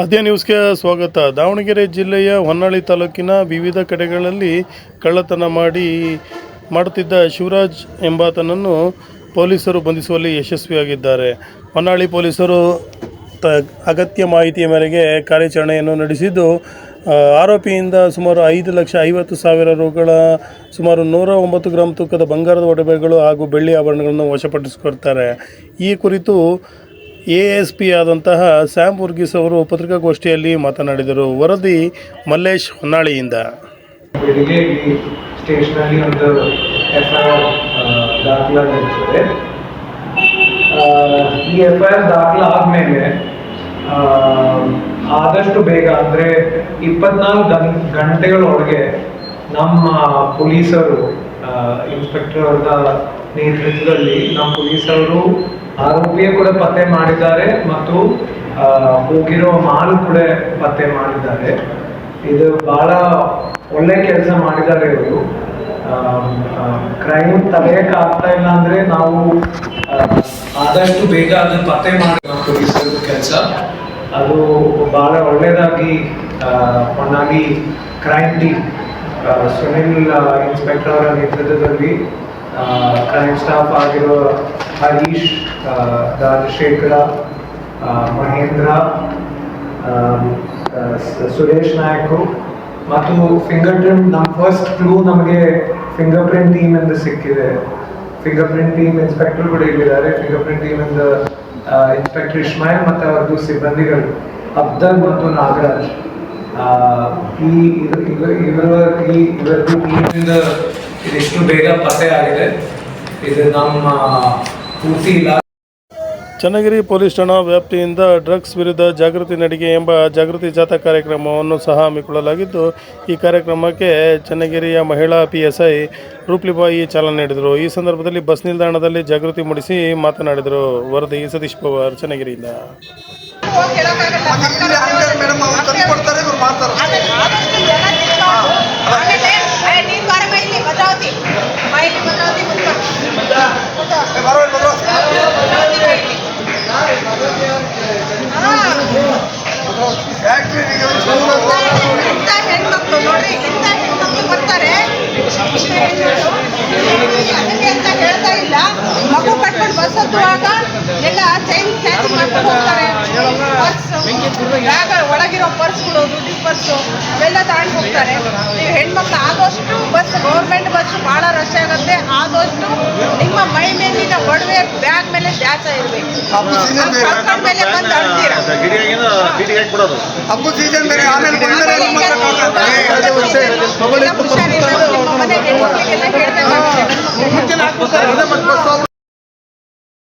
ಆದ್ಯ ನ್ಯೂಸ್ಗೆ ಸ್ವಾಗತ. ದಾವಣಗೆರೆ ಜಿಲ್ಲೆಯ ಹೊನ್ನಾಳಿ ತಾಲೂಕಿನ ವಿವಿಧ ಕಡೆಗಳಲ್ಲಿ ಕಳ್ಳತನ ಮಾಡಿ ಮಾಡುತ್ತಿದ್ದ ಶಿವರಾಜ್ ಎಂಬಾತನನ್ನು ಪೊಲೀಸರು ಬಂಧಿಸುವಲ್ಲಿ ಯಶಸ್ವಿಯಾಗಿದ್ದಾರೆ. ಹೊನ್ನಾಳಿ ಪೊಲೀಸರು ತ ಅಗತ್ಯ ಮಾಹಿತಿಯ ಮೇರೆಗೆ ಕಾರ್ಯಾಚರಣೆಯನ್ನು ನಡೆಸಿದ್ದು ಆರೋಪಿಯಿಂದ ಸುಮಾರು ಐದು ಲಕ್ಷ ಐವತ್ತು ಸಾವಿರ ರೂಗಳ ಸುಮಾರು ನೂರ ಒಂಬತ್ತು ಗ್ರಾಮ್ ತೂಕದ ಬಂಗಾರದ ಒಡವೆಗಳು ಹಾಗೂ ಬೆಳ್ಳಿ ಆಭರಣಗಳನ್ನು ವಶಪಡಿಸಿಕೊಳ್ತಾರೆ ಈ ಕುರಿತು ಎ ಎಸ್ ಪಿ ಆದಂತಹ ಸ್ಯಾಮ್ ವರ್ಗೀಸ್ ಅವರು ಪತ್ರಿಕಾಗೋಷ್ಠಿಯಲ್ಲಿ ಮಾತನಾಡಿದರು. ವರದಿ ಮಲ್ಲೇಶ್ ಹೊನ್ನಾಳಿಯಿಂದ. ಈ ಎಫ್ ಐ ಆರ್ ದಾಖಲಾಗಿರ್ತದೆ ಆ, ಈ ಎಫ್ ಐ ಆರ್ ದಾಖಲಾದ್ಮೇಲೆ ಆದಷ್ಟು ಬೇಗ ಅಂದ್ರೆ ಇಪ್ಪತ್ನಾಲ್ಕು ಗಂ ಗಂಟೆಗಳೊಳಗೆ ನಮ್ಮ ಪೊಲೀಸರು ಇನ್ಸ್ಪೆಕ್ಟರ್ ಅವರ ನೇತೃತ್ವದಲ್ಲಿ ನಮ್ಮ ಪೊಲೀಸರು ಆರೋಪಿಯ ಕೂಡ ಪತ್ತೆ ಮಾಡಿದ್ದಾರೆ ಮತ್ತು ಹೋಗಿರೋ ಮಾಲು ಕೂಡ ಪತ್ತೆ ಮಾಡಿದ್ದಾರೆ. ಇದು ಬಹಳ ಒಳ್ಳೆ ಕೆಲಸ ಮಾಡಿದ್ದಾರೆ ಇವರು. ಕ್ರೈಮ್ ತಡೆಯಕ್ಕೆ ಆಗ್ತಾ ಇಲ್ಲ ಅಂದ್ರೆ ನಾವು ಆದಷ್ಟು ಬೇಗ ಅದನ್ನ ಪತ್ತೆ ಮಾಡಿ ನಮ್ಮ ಪೊಲೀಸರ ಕೆಲಸ. ಅದು ಬಹಳ ಒಳ್ಳೆಯದಾಗಿ ಒನ್ನಾಗಿ ಕ್ರೈಮ್ ಟೀಮ್ ಸುನಿಲ್ ಇನ್ಸ್ಪೆಕ್ಟರ್ ಅವರ ನೇತೃತ್ವದಲ್ಲಿ ಕ್ರೈಮ್ ಸ್ಟಾಫ್ ಆಗಿರೋ ಹರೀಶ್ ರಾಜಶೇಖರ ಮಹೇಂದ್ರ ಸುರೇಶ್ ನಾಯಕ್ ಮತ್ತು ಫಿಂಗರ್ ಪ್ರಿಂಟ್ ನಮ್ಮ ಫಸ್ಟ್ ಕ್ಲೂ ನಮಗೆ ಫಿಂಗರ್ ಪ್ರಿಂಟ್ ಟೀಮ್ ಎಂದು ಸಿಕ್ಕಿದೆ. ಫಿಂಗರ್ ಪ್ರಿಂಟ್ ಟೀಮ್ ಇನ್ಸ್ಪೆಕ್ಟರ್ ಕೂಡ ಇಲ್ಲಿದ್ದಾರೆ. Fingerprint team inspector Ismail ಮತ್ತು ಅವರದ್ದು ಸಿಬ್ಬಂದಿಗಳು ಅಬ್ದಲ್ ಮತ್ತು ನಾಗರಾಜ್. ಈ ಇವರ, ಈ, ಇವರದ್ದು ಟೀಮಿಂದ ಇದಿಷ್ಟು ಬೇಗ ಪತ್ತೆ ಆಗಿದೆ. ಇದು ನಮ್ಮ ಪೂರ್ತಿ ಇಲಾಖೆ ಚನ್ನಗಿರಿ ಪೊಲೀಸ್ ಠಾಣಾ ವ್ಯಾಪ್ತಿಯಿಂದ ಡ್ರಗ್ಸ್ ವಿರುದ್ಧ ಜಾಗೃತಿ ನಡಿಗೆ ಎಂಬ ಜಾಗೃತಿ ಜಾಥಾ ಕಾರ್ಯಕ್ರಮವನ್ನು ಸಹ ಹಮ್ಮಿಕೊಳ್ಳಲಾಗಿದ್ದು ಈ ಕಾರ್ಯಕ್ರಮಕ್ಕೆ ಚನ್ನಗಿರಿಯ ಮಹಿಳಾ ಪಿ ಎಸ್ ಐ ರೂಪ್ಲಿಬಾಯಿ ಚಾಲನೆ ನೀಡಿದರು. ಈ ಸಂದರ್ಭದಲ್ಲಿ ಬಸ್ ನಿಲ್ದಾಣದಲ್ಲಿ ಜಾಗೃತಿ ಮೂಡಿಸಿ ಮಾತನಾಡಿದರು. ವರದಿ ಸತೀಶ್ ಪವಾರ್ ಚನ್ನಗಿರಿಯಿಂದ ಇಲ್ಲಿ ಹಂಗಾರೆ ಮೇಡಮ್ ಅವ್ರು ತಂದು ಕೊಡ್ತಾರೆ ಇವ್ರು ಮಾಡ್ತಾರೆ ಆಮೇಲೆ ಆದಷ್ಟು ಜನ ತಿರ್ಗಾ ಆಮೇಲೆ ಏ, ನೀನ್ ಬಾರಮ್ಮ ಇಲ್ಲಿ ಭದ್ರಾವತಿ ಬಾ ಇಲ್ಲಿ ಭದ್ರಾವತಿ ಕುತ್ಕೋ. ಏ, ಬರೋ ಇಲ್ಲಿ, ಬರೋ. ಭದ್ರಾವತಿ ಬಾ ಇಲ್ಲಿ. ಹಾ. ಫ್ಯಾಕ್ಟ್ರಿ ಈಗ ಒಂದು ಚೂರು ಇಂಥ ಹೆಣ್ಮಕ್ಳು ನೋಡ್ರಿ ಇಂಥ ಹೆಣ್ಮಕ್ಳು ಬರ್ತಾರೆ ಅದಕ್ಕೆ ಅಂತ ಹೇಳ್ತಾ ಇಲ್ಲ ಮಗು ಕಟ್ಕೊಂಡು ಬಸ್ ಹತ್ತುವಾಗ ಎಲ್ಲ ಚೈನ್ ಕ್ಯಾಚ್ ಮಾಡ್ಕೊಂಡು ಹೋಗ್ತಾರೆ ಪರ್ಸ್ ಒಳಗಿರೋ ಪರ್ಸ್ಗಳು ದುಡ್ಡಿನ ಪರ್ಸು ಅವೆಲ್ಲ ತಗೊಂಡು ಹೋಗ್ತಾರೆ ನೀವು ಹೆಣ್ಮಕ್ಳು ಆದಷ್ಟು ಬಸ್ ಗೌರ್ಮೆಂಟ್ ಬಸ್ ಭಾಳ ರಶ್ ಆಗುತ್ತೆ ಆದಷ್ಟು ನಿಮ್ಮ ಮೈ ಮೇಲಿನ ಒಡವೆ ಬ್ಯಾಗ್ ಮೇಲೆ ದ್ಯಾಸ ಇರಬೇಕು ಮೇಲೆ ಬಂದು ಬೇರೆ ರೇಟಿಗೆ ಹೇಗೆ ಕೊಡೋದು ಸೀಸನ್ ಬೇರೆ ಆಮೇಲೆ